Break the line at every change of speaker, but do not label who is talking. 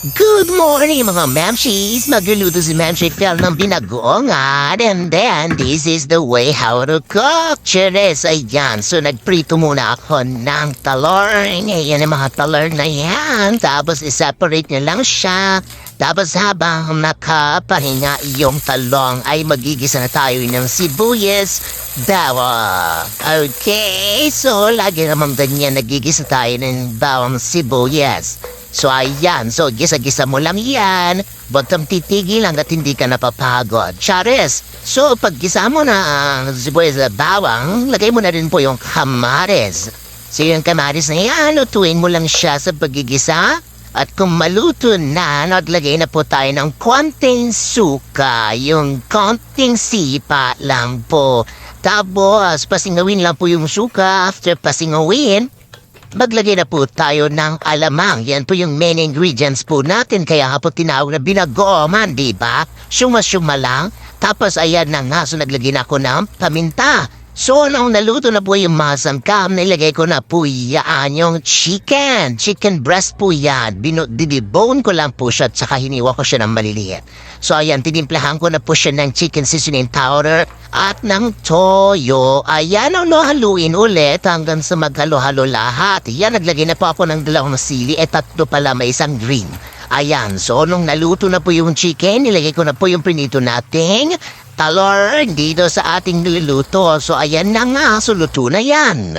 Good morning mga mamshies! Magluluto si Mamshi Phil ng binagoongan and then this is the way how to cook. Cheres, ayan. So nagprito muna ako ng talong. Ayan ang mga talong na yan. Tapos i-separate nyo lang siya. Tapos habang nakapahinga yung talong ay magigisa na tayo ng sibuyas, bawang. Okay, so lagi naman ganyan nagigisa tayo ng bawang sibuyas. So ayan, so gisa-gisa mo lang yan. Bottom titigil hanggat hindi ka napapagod. Charis, so pag gisa mo na ang sibuyas at bawang, lagay mo na rin po yung kamares. So yung kamares na yan, lutuin mo lang siya sa pagigisa. At kung maluto na, naglagay na po tayo ng konting suka, yung konting sipa lang po. Tapos, pasingawin lang po yung suka. After pasingawin, Maglagay na po tayo ng alamang. Yan po yung main ingredients po natin. Kaya nga po tinawag na binagoman, di ba? Suma-suma lang. Tapos ayan na nga, so naglagay na ako ng paminta. So, nung naluto na po yung masangkam, nilagay ko na po yan yung chicken. Chicken breast po yan. Bino, didibone ko lang po siya at saka hiniwa ko siya ng maliliit. So, ayan, tinimplahan ko na po siya ng chicken seasoning powder at ng toyo. Ayan, ang haluin ulit hanggang sa maghalo-halo lahat. Yan, naglagay na po ako ng dalawang sili at tatlo pala may isang green. Ayan, so nung naluto na po yung chicken, nilagay ko na po yung prinito nating talor dito sa ating niluluto. So ayan na nga, so luto na yan.